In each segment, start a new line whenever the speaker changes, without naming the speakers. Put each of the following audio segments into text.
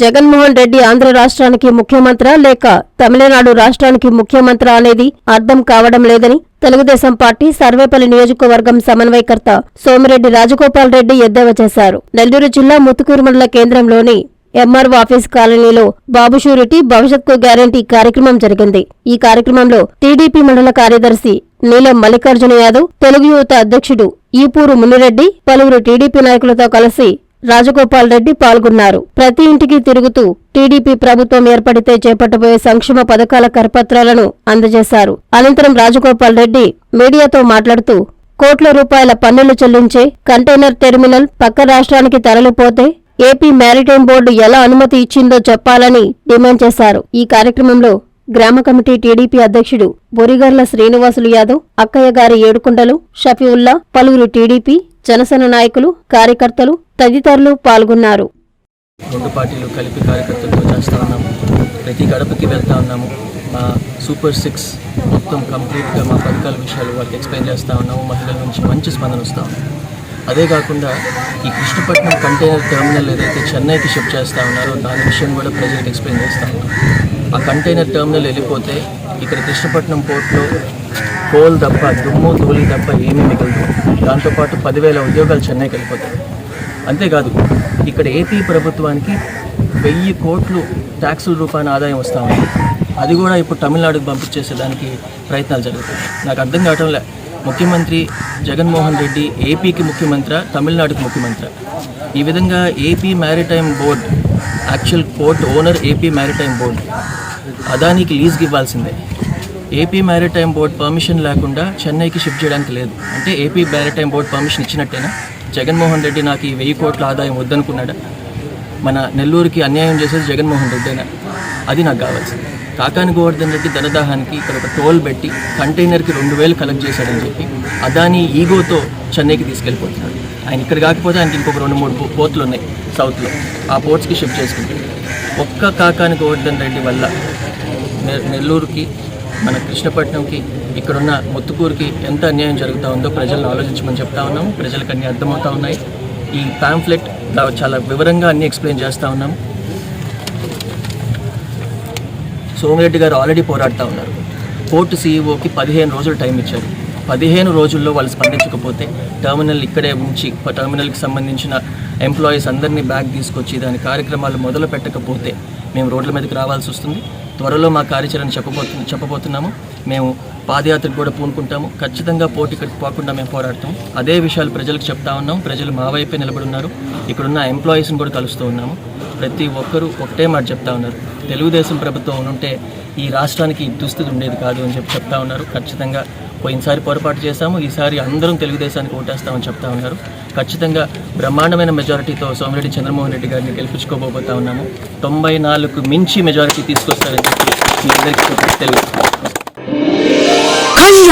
జగన్మోహన్ రెడ్డి ఆంధ్ర రాష్ట్రానికి ముఖ్యమంత్రి లేక తమిళనాడు రాష్ట్రానికి ముఖ్యమంత్రి అనేది అర్థం కావడం లేదని తెలుగుదేశం పార్టీ సర్వేపల్లి నియోజకవర్గం సమన్వయకర్త సోమిరెడ్డి రాజగోపాల్ రెడ్డి ఎద్దేవా చేశారు. నెల్లూరు జిల్లా ముత్తుకూరు మండల కేంద్రంలోని ఎంఆర్ఓ ఆఫీస్ కాలనీలో బాబు షూరిటీ భవిష్యత్కు గ్యారంటీ కార్యక్రమం జరిగింది. ఈ కార్యక్రమంలో టీడీపీ మండల కార్యదర్శి నీలం మల్లికార్జున యాదవ్ తెలుగు యువత అధ్యక్షుడు ఈపూరు మునిరెడ్డి పలువురు టీడీపీ నాయకులతో కలిసి రాజగోపాల్ రెడ్డి పాల్గొన్నారు. ప్రతి ఇంటికి తిరుగుతూ టీడీపీ ప్రభుత్వం ఏర్పడితే చేపట్టబోయే సంక్షేమ పథకాల కరపత్రాలను అందజేశారు. అనంతరం రాజగోపాల్ రెడ్డి మీడియాతో మాట్లాడుతూ కోట్ల రూపాయల పన్నులు చెల్లించే కంటైనర్ టెర్మినల్ పక్క రాష్ట్రానికి తరలిపోతే ఏపీ మ్యారిటైమ్ బోర్డు ఎలా అనుమతి ఇచ్చిందో చెప్పాలని డిమాండ్ చేశారు. ఈ కార్యక్రమంలో గ్రామ కమిటీ టీడీపీ అధ్యక్షుడు బొరిగర్ల శ్రీనివాసులు యాదవ్ అక్కయ్య గారి ఏడుకుండలు షఫీవుల్లా పలువురు టీడీపీ జనసేన నాయకులు కార్యకర్తలు తదితరులు పాల్గొన్నారు.
రెండు పార్టీలు కలిపి కార్యకర్తలతో చేస్తా ఉన్నాము. ప్రతి గడపకి వెళ్తా ఉన్నాము. మా సూపర్ సిక్స్ మొత్తం కంప్లీట్గా మా పథకాల విషయాలు వాళ్ళకి ఎక్స్ప్లెయిన్ చేస్తూ ఉన్నాము. మహిళల నుంచి మంచి స్పందన వస్తూ ఉంది. అదే కాకుండా ఈ కృష్ణపట్నం కంటైనర్ టెర్మినల్ ఏదైతే చెన్నైకి షిఫ్ట్ చేస్తూ ఉన్నారో దాని విషయం కూడా ప్రజలకు ఎక్స్ప్లెయిన్ చేస్తూ ఉన్నాం ఆ కంటైనర్ టర్మినల్ వెళ్ళిపోతే ఇక్కడ కృష్ణపట్నం పోర్ట్లో కోల్ తప్ప దుమ్ము ధూళి తప్ప ఏమీ మిగలదు. దాంతోపాటు పదివేల ఉద్యోగాలు చెన్నైకి వెళ్ళిపోతాయి. అంతేకాదు ఇక్కడ ఏపీ ప్రభుత్వానికి వెయ్యి కోట్లు ట్యాక్సుల రూపాయన ఆదాయం వస్తూ ఉంది. అది కూడా ఇప్పుడు తమిళనాడుకు పంపించేసేదానికి ప్రయత్నాలు జరుగుతాయి. నాకు అర్థం కావటంలే ముఖ్యమంత్రి జగన్మోహన్ రెడ్డి ఏపీకి ముఖ్యమంత్రి తమిళనాడుకి ముఖ్యమంత్రి. ఈ విధంగా AP maritime board actual port owner AP maritime board అదానికి లీజ్కి ఇవ్వాల్సిందే. ఏపీ మ్యారిటైమ్ బోర్డ్ పర్మిషన్ లేకుండా చెన్నైకి షిఫ్ట్ చేయడానికి లేదు. అంటే ఏపీ మ్యారిటైమ్ బోర్డ్ పర్మిషన్ ఇచ్చినట్టేనా? జగన్మోహన్ రెడ్డి నాకు ఈ వెయ్యి కోట్ల ఆదాయం వద్దనుకున్నాడా? మన నెల్లూరుకి అన్యాయం చేసేది జగన్మోహన్ రెడ్డేనా? అది నాకు కావాల్సింది. కాకాని గోవర్ధన్ రెడ్డి ధనదాహానికి ఇక్కడ ఒక టోల్ పెట్టి కంటైనర్కి రెండు వేలు కలెక్ట్ చేశాడని చెప్పి అదాని ఈగోతో చెన్నైకి తీసుకెళ్ళిపోతున్నాడు. ఆయన ఇక్కడ కాకపోతే ఆయనకి ఇంకొక రెండు మూడు పోర్ట్లు ఉన్నాయి సౌత్లో. ఆ పోర్ట్స్కి షిఫ్ట్ చేసుకుంటాడు. ఒక్క కాకాని గోవర్ధన్ రెడ్డి వల్ల నెల్లూరుకి మన కృష్ణపట్నంకి ఇక్కడున్న ముత్తుకూరుకి ఎంత అన్యాయం జరుగుతూ ఉందో ప్రజలను ఆలోచించమని చెప్తా ఉన్నాము ప్రజలకు అన్ని అర్థమవుతా ఉన్నాయి. ఈ పాంఫ్లెట్ చాలా వివరంగా అన్ని ఎక్స్ప్లెయిన్ చేస్తూ ఉన్నాము సోమిరెడ్డి గారు ఆల్రెడీ పోరాడుతూ ఉన్నారు. కోర్టు సీఈఓకి పదిహేను రోజులు టైం ఇచ్చారు. పదిహేను రోజుల్లో వాళ్ళు స్పందించకపోతే టర్మినల్ ఇక్కడే ఉంచి టర్మినల్కి సంబంధించిన ఎంప్లాయీస్ అందరినీ బ్యాగ్ తీసుకొచ్చి దాని కార్యక్రమాలు మొదలు పెట్టకపోతే మేము రోడ్ల మీదకి రావాల్సి వస్తుంది. త్వరలో మా కార్యాచరణ చెప్పబోతు చెప్పబోతున్నాము. మేము పాదయాత్రకు కూడా పూనుకుంటాము. ఖచ్చితంగా పోటీ పోకుండా మేము పోరాడతాం. అదే విషయాలు ప్రజలకు చెప్తా ఉన్నాం. ప్రజలు మా వైపే నిలబడి ఉన్నారు ఇక్కడున్న ఎంప్లాయీస్ని కూడా కలుస్తూ ఉన్నాము. ప్రతి ఒక్కరూ ఒకటే మాట చెప్తా ఉన్నారు. తెలుగుదేశం ప్రభుత్వం ఉంటే ఈ రాష్ట్రానికి దుస్థితి ఉండేది కాదు అని చెప్పి చెప్తా ఉన్నారు. ఖచ్చితంగా పోయినసారి పొరపాటు చేశాము. ఈసారి అందరం తెలుగుదేశానికి ఓటేస్తామని చెప్తా ఉన్నారు. ఖచ్చితంగా బ్రహ్మాండమైన మెజారిటీతో సోమిరెడ్డి చంద్రమోహన్ రెడ్డి గారిని గెలిపించుకోబోతా ఉన్నాము. తొంభై నాలుగు మించి మెజారిటీ తీసుకొస్తారని చెప్పి మీ అందరికీ తెలుగు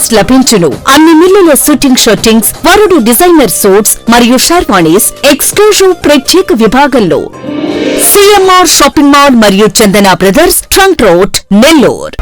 కలెక్షన్స్ లభించును. అన్ని మిల్లుల షూటింగ్ షర్టింగ్స్ వరుడు డిజైనర్ సూట్స్ మరియు షర్వాణీస్ ఎక్స్క్లూజివ్ ప్రత్యేక విభాగంలో. సిఎంఆర్ షాపింగ్ మాల్ మరియు Chandana brothers trunk road Nellore.